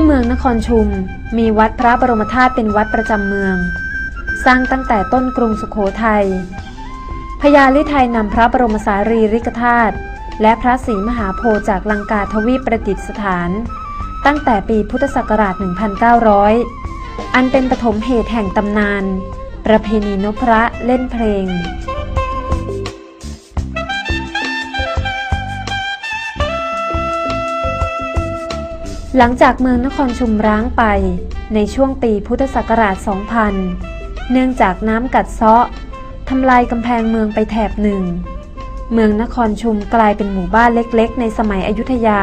ที่เมืองนครชุม มีวัดพระบรมธาตุเป็นวัดประจำเมือง สร้างตั้งแต่ต้นกรุงสุขโขทัยพญาลิไทยนำพระบรมสารีริกธาตุและพระศรีมหาโพธิ์จากลังกาทวีปประดิษฐาน ตั้งแต่ปีพุทธศักราช 1900 อันเป็นปฐมเหตุแห่งตำนาน ประเพณีนพพระเล่นเพลง หลังจากเมืองนครชุมร้างไปในช่วงปีพุทธศักราช 2000 เนื่องจากน้ำกัดเซาะทำลายกำแพงเมืองไปแถบหนึ่ง เมืองนครชุมกลายเป็นหมู่บ้านเล็กๆ ในสมัยอยุธยา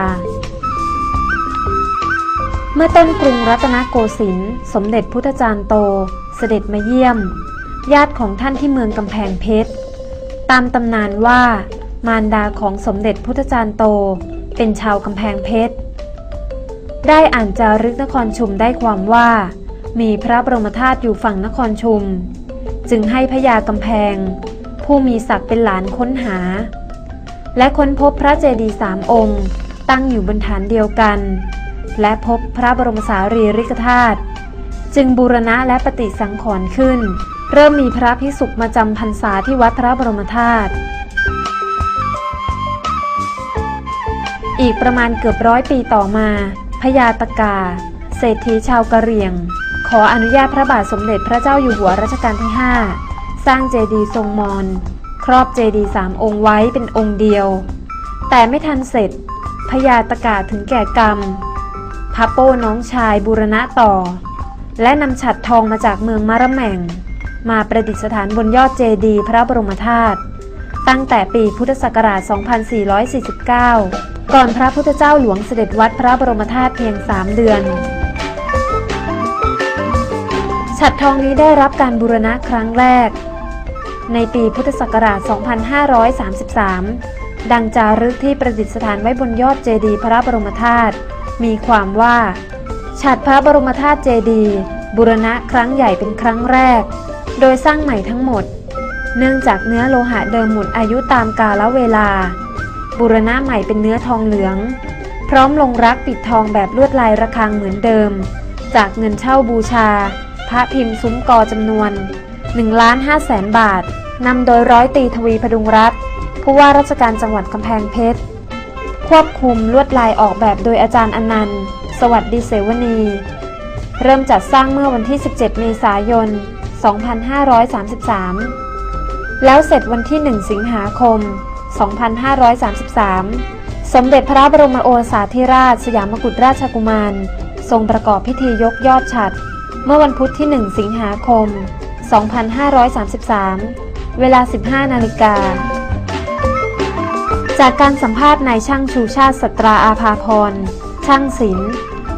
เมื่อต้นกรุงรัตนโกสินทร์สมเด็จพุทธจารย์โตเสด็จมาเยี่ยม ญาติของท่านที่เมืองกำแพงเพชร ตามตำนานว่ามารดาของสมเด็จพุทธจารย์โตเป็นชาวกำแพงเพชร ได้อ่านจารึกนครชุมได้ความว่า มีพระบรมธาตุอยู่ฝั่งนครชุม จึงให้พญากำแพง ผู้มีศักดิ์เป็นหลานค้นหา และค้นพบพระเจดีย์สามองค์ ตั้งอยู่บนฐานเดียวกัน และพบพระบรมสารีริกธาตุจึงบูรณะและปฏิสังขรณ์ขึ้น เริ่มมีพระพิสุมาจำพรรษาที่วัดพระบรมธาตุอีกประมาณเกือบร้อยปีต่อมา ญาตกา เศรษฐีชาวกะเหรี่ยง ขออนุญาตพระบาทสมเด็จพระเจ้าอยู่หัวรัชกาลที่ 5 สร้างเจดีย์ทรงมอญครอบเจดีย์สามองค์ไว้เป็นองค์เดียว แต่ไม่ทันเสร็จพญาตกาถึงแก่กรรมพระโป้น้องชายบูรณะต่อ และนำฉัดทองมาจากเมืองมะระแม่ง มาประดิษฐานบนยอดเจดีย์พระบรมธาตุตั้งแต่ปีพุทธศักราช 2449 ก่อนพระพุทธเจ้าหลวงเสด็จวัดพระบรมธาตุเพียง3เดือน ฉัดทองนี้ได้รับการบูรณะครั้งแรก ในปีพุทธศักราช 2533 ดังจารึกที่ประดิษฐานไว้บนยอดเจดีย์พระบรมธาตุ มีความว่า ฉัดพระบรมธาตุเจดีย์บูรณะครั้งใหญ่เป็นครั้งแรก โดยสร้างใหม่ทั้งหมด เนื่องจากเนื้อโลหะเดิมหมดอายุตามกาลเวลา บูรณะใหม่เป็นเนื้อทองเหลือง พร้อมลงรักปิดทองแบบลวดลายระฆังเหมือนเดิม จากเงินเช่าบูชา พระพิมพ์ซุ้มกอจำนวน1ล้าน5แสนบาทนำโดยร้อยตีทวีพดุงรัตผู้ว่าราชการจังหวัดกำแพงเพชร ควบคุมลวดลายออกแบบโดยอาจารย์อนันต์ สวัสดีเสวณีเริ่มจัดสร้างเมื่อวันที่ 17 เมษายน 2533 แล้วเสร็จวันที่ 1 สิงหาคม 2533 สมเด็จพระบรมโอรสาธิราชสยามกุฎราชกุมาร ทรงประกอบพิธียกยอดฉัด เมื่อวันพุธที่ 1 สิงหาคม 2533 เวลา 15 นาฬิกา จากการสัมภาษณ์นายช่างชูชาติสตราอาภาพร ช่างศิลป์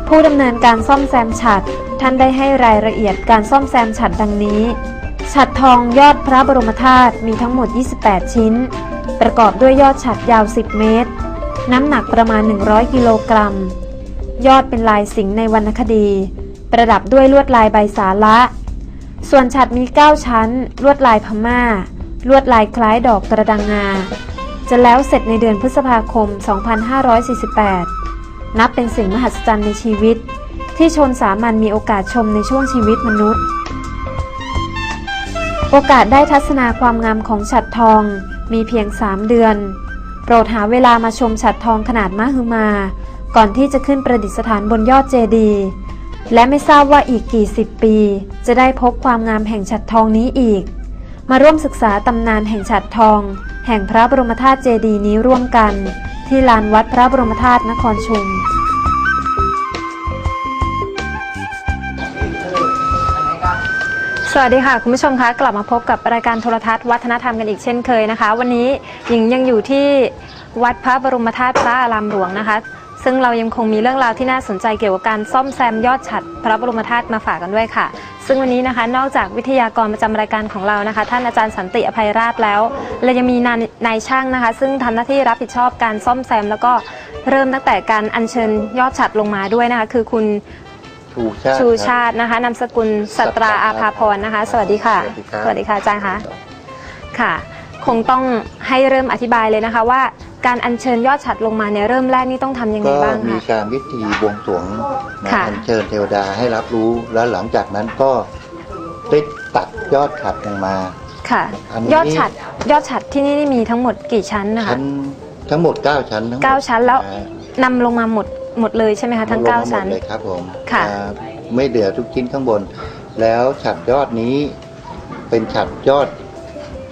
ผู้ดำเนินการซ่อมแซมฉัดท่านได้ให้รายละเอียดการซ่อมแซมฉัดดังนี้ ฉัดทองยอดพระบรมธาตุมีทั้งหมด 28 ชิ้น ประกอบด้วยยอดฉัดยาว 10 เมตร น้ำหนักประมาณ 100 กิโลกรัม ยอดเป็นลายสิงห์ในวรรณคดี ประดับด้วยลวดลายใบสาละ ส่วนฉัดมี 9 ชั้น ลวดลายพม่า ลวดลายคล้ายดอกกระดังงา จะแล้วเสร็จในเดือนพฤษภาคม 2548 นับเป็นสิ่งมหัศจรรย์ในชีวิต ที่ชนสามัญมีโอกาสชมในช่วงชีวิตมนุษย์ โอกาสได้ทัศนาความงามของฉัดทอง มีเพียง3เดือน โปรดหาเวลามาชมฉัดทองขนาดมหึมา ก่อนที่จะขึ้นประดิษฐานบนยอดเจดีย์และไม่ทราบว่าอีกกี่สิบปี จะได้พบความงามแห่งฉัดทองนี้อีก มาร่วมศึกษาตำนานแห่งฉัดทอง แห่งพระบรมธาตุเจดีย์นี้ร่วมกัน ที่ลานวัดพระบรมธาตุนครชุม สวัสดีค่ะ คุณผู้ชมคะกลับมาพบกับรายการโทรทัศน์วัฒนธรรมกันอีกเช่นเคยนะคะ วันนี้หญิงยังอยู่ที่วัดพระบรมธาตุพระอารามหลวงนะคะ ซึ่งเรายังคงมีเรื่องราวที่น่าสนใจเกี่ยวกับการซ่อมแซมยอดฉัดพระบรมธาตุมาฝากกันด้วยค่ะ ซึ่งวันนี้นะคะนอกจากวิทยากรประจำรายการของเรานะคะ ท่านอาจารย์สันติอภัยราชแล้วเรายังมีนายนายช่างนะคะ ซึ่งทำหน้าที่รับผิดชอบการซ่อมแซม แล้วก็เริ่มตั้งแต่การอัญเชิญยอดฉัดลงมาด้วยนะคะ คือคุณ ชูชาติ ชูชาตินะคะนามสกุลสัตราอาภาพรนะคะ สวัสดีค่ะสวัสดีครับสวัสดีค่ะอาจารย์คะค่ะ คงต้องให้เริ่มอธิบายเลยนะคะว่าการอัญเชิญยอดฉัดลงมาเนี่ยเริ่มแรกนี่ต้องทำยังไงก็บ้างมีคะการพิธีบวงสรวงนะค่ะอัญเชิญเทวดาให้รับรู้แล้วหลังจากนั้นก็ได้ตัดยอดฉัดลงมาค่ะอันนี้ยอดฉัดยอดฉัดที่นี่นี่มีทั้งหมดกี่ชั้นนะคะชั้นทั้งหมด 9 ชั้นทั้งหมดเก้าชั้นแล้วะฮะนำลงมาหมด หมดเลยใช่ไหมคะทั้งลมเก้าหมดชั้นเลยครับผมค่ะ อ่าไม่เหลือทุกชิ้นข้างบน แล้วฉัดยอดนี้เป็นฉัดยอด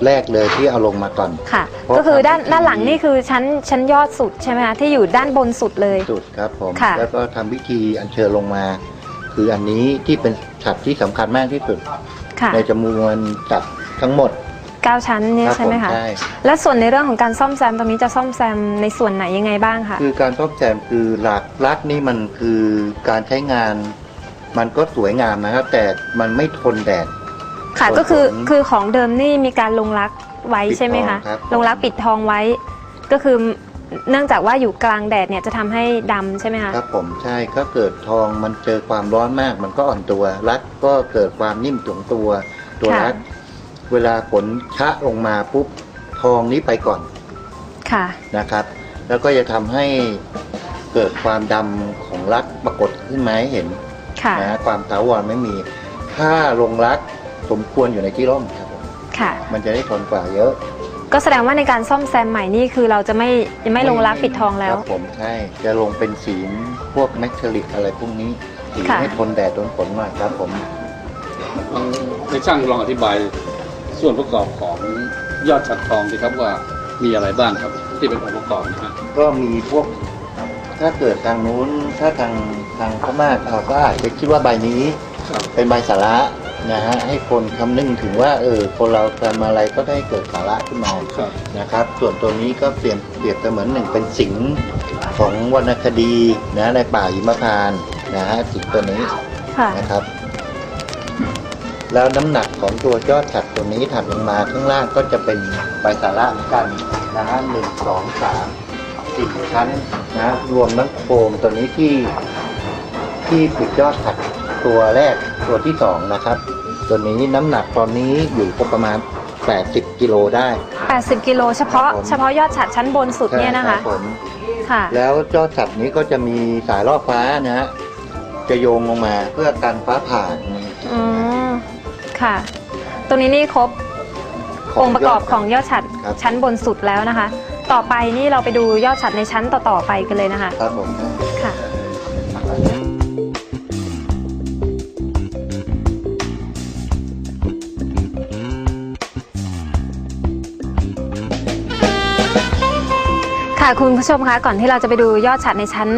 แรกเลยที่เอาลงมาก่อน ค่ะ เพราะก็คือด้านทำพิธี ด้านหลังนี่คือชั้นชั้นยอดสุดใช่ไหมคะที่อยู่ด้านบนสุดเลย สุดครับผม ค่ะ แล้วก็ทำพิธีอัญเชิญลงมา คืออันนี้ที่เป็นฉัดที่สำคัญมากที่สุด ค่ะ ในจำนวนฉัดทั้งหมด เก้าชั้นเนี่ยรับใช่ไหมผคะ ใช่ และส่วนในเรื่องของการซ่อมแซมตรงนี้จะซ่อมแซมในส่วนไหนยังไงบ้างคะคือการซ่อมแซมคือหลักลักนี่มันคือการใช้งาน มันก็สวยงามนะครับ แต่มันไม่ทนแดด ค่ะส่วนก็คือผมคือของเดิมนี่มีการลงรักไว้ปิดใช่ไหมคะทองครับ ลงรักปิดทองไว้ ก็คือเนื่องจากว่าอยู่กลางแดดเนี่ยจะทำให้ดำใช่ไหมคะครับผมใช่ก็เกิดทองมันเจอความร้อนมาก มันก็อ่อนตัว รักก็เกิดความนิ่มถ่วงตัว ตัวค่ะรัก เวลาฝนชะลงมาปุ๊บทองนี้ไปก่อนค่ะนะครับ แล้วก็จะทำให้เกิดความดำของรักปรากฏขึ้นมาให้เห็นค่ะนะความถาวรไม่มี ถ้าลงรักสมควรอยู่ในที่ร่มครับผมค่ะ มันจะได้ทนกว่าเยอะก็แสดงว่าในการซ่อมแซมใหม่นี่คือเราจะไม่ไม่ลงรักปิดทองแล้ว ครับผมใช่จะลงเป็นสีพวกแมคเทลิกอะไรพวกนี้สีค่ะ ให้ทนแดดทนฝนหน่อยครับผมในช่างลองอธิบาย ส่วนประกอบของยอดฉัดทองสิครับว่ามีอะไรบ้างครับ ที่เป็นองค์ประกอบนะฮะก็มีพวกถ้าเกิดทางนู้นถ้าทางทางพม่าเขาก็อาจจะคิดว่าใบนี้ครับเป็นใบสาระนะฮะให้คนคำนึงถึงว่าเออคนเราทำอะไรก็ได้เกิดสาระขึ้นมาครับนะครับ ส่วนตัวนี้ก็เปรียบเปรียบเสมือนหนึ่งเป็นสิงห์ของวรรณคดีนะในป่าหิมพานต์นะฮะสิงห์ตัวนี้ค่ะนะครับ แล้วน้ำหนักของตัวยอดฉัดตัวนี้ถัดลงมาข้างล่างก็จะเป็นใบสาระเหมือนกันนะฮะหนึ่งสองสามสี่ชั้นนะรวมทั้งโฟมตัวนี้ที่ที่ปิดยอดฉัดตัวแรกตัวที่สองนะครับตัวนี้น้ำหนักตอนนี้อยู่ก็ประมาณ 80 กิโลได้ 80 กิโลเฉพาะครับผมเฉพาะยอดฉัดชั้นบนสุดเนี่ยนะใช่คะรับผมค่ะแล้วยอดฉัดนี้ก็จะมีสายล่อฟ้านะฮะจะโยงลงมาเพื่อกันฟ้าผ่าอืม ค่ะ ตรงนี้นี่ครบของค์ประกอบของยอดฉัดครับ ชั้นบนสุดแล้วนะคะ ต่อไปนี่เราไปดูยอดฉัดในชั้นต่อๆไปกันเลยนะคะ ครับผมค่ะ ค่ะคุณผู้ชมคะก่อนที่เราจะไปดูยอดฉัดในชั้น